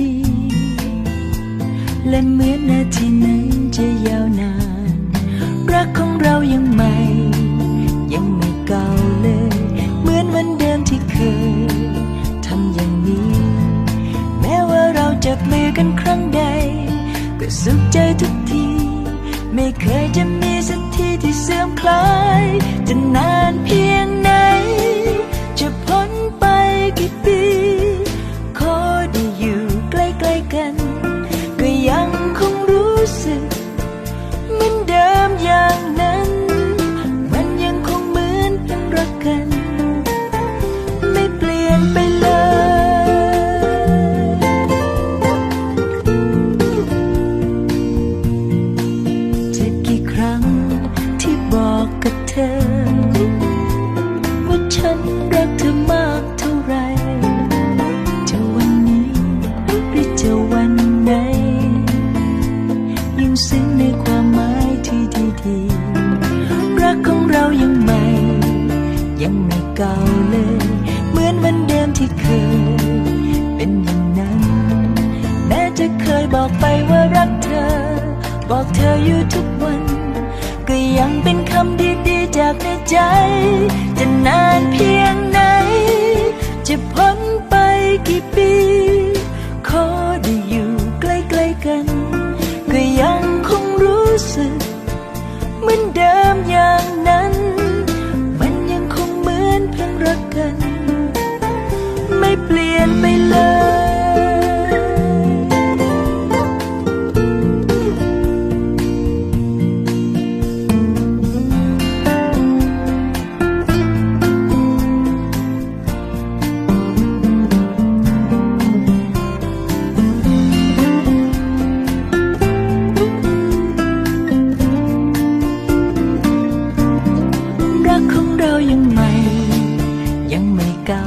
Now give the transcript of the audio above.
ดีๆ และเหมือนนาทีนั้นจะยาวนาน รักของเรายังใหม่ ยังไม่เก่าเลย เหมือนวันเดิมที่เคยทำอย่างนี้ แม้ว่าเราจะบมือกันครั้งใด ก็สุขใจทุกที ไม่เคยจะมีสักทีที่เสื่อมคลาย ยังไม่เก่าเลย เหมือนวันเดิมที่เคย เป็นอย่างนั้น แม้จะเคยบอกไปว่ารักเธอ บอกเธออยู่ทุกวัน ก็ยังเป็นคำดีๆจากในใจ จะนานเพียงไหน จะพ้นไปกี่ปี ขอได้อยู่ใกล้ๆกัน ก็ยังคงรู้สึก เหมือนเดิมอย่าง ไม่เปลี่ยนไปเลยรักของเรายังไม่ ยังไม่เก่า